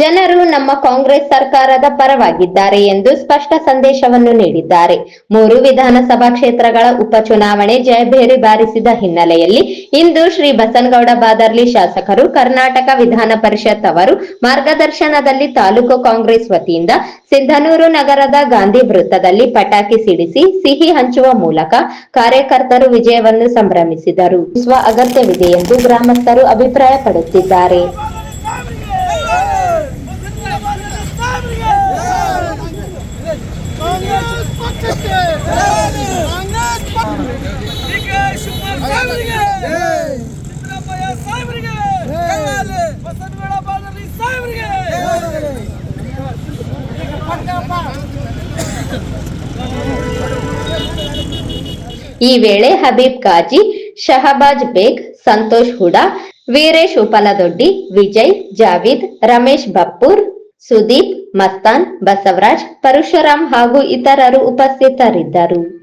ಜನರು ನಮ್ಮ ಕಾಂಗ್ರೆಸ್ ಸರ್ಕಾರದ ಪರವಾಗಿದ್ದಾರೆ ಎಂದು ಸ್ಪಷ್ಟ ಸಂದೇಶವನ್ನು ನೀಡಿದ್ದಾರೆ. ಮೂರು ವಿಧಾನಸಭಾ ಕ್ಷೇತ್ರಗಳ ಉಪಚುನಾವಣೆ ಜಯಭೇರಿ ಬಾರಿಸಿದ ಹಿನ್ನೆಲೆಯಲ್ಲಿ ಇಂದು ಶ್ರೀ ಬಸನಗೌಡ ಬಾದರ್ಲಿ ಶಾಸಕರು ಕರ್ನಾಟಕ ವಿಧಾನ ಪರಿಷತ್ ಅವರು ಮಾರ್ಗದರ್ಶನದಲ್ಲಿ ತಾಲೂಕು ಕಾಂಗ್ರೆಸ್ ವತಿಯಿಂದ ಸಿಂಧನೂರು ನಗರದ ಗಾಂಧಿ ವೃತ್ತದಲ್ಲಿ ಪಟಾಕಿ ಸಿಡಿಸಿ ಸಿಹಿ ಹಂಚುವ ಮೂಲಕ ಕಾರ್ಯಕರ್ತರು ವಿಜಯವನ್ನು ಸಂಭ್ರಮಿಸಿದರು. ಸ್ವ ಅಗತ್ಯವಿದೆ ಎಂದು ಗ್ರಾಮಸ್ಥರು ಅಭಿಪ್ರಾಯಪಡುತ್ತಿದ್ದಾರೆ. ಈ ವೇಳೆ ಹಬೀಬ್ ಕಾಜಿ ಶಹಬಾಜ್ ಬೇಗ್ ಸಂತೋಷ್ ಹುಡಾ ವೀರೇಶ್ ಉಪಲದೊಡ್ಡಿ ವಿಜಯ್ ಜಾವೀದ್ ರಮೇಶ್ ಬಪ್ಪೂರ್ ಸುದೀಪ್ ಮಸ್ತಾನ್ ಬಸವರಾಜ್ ಪರಶುರಾಮ್ ಹಾಗೂ ಇತರರು ಉಪಸ್ಥಿತರಿದ್ದರು.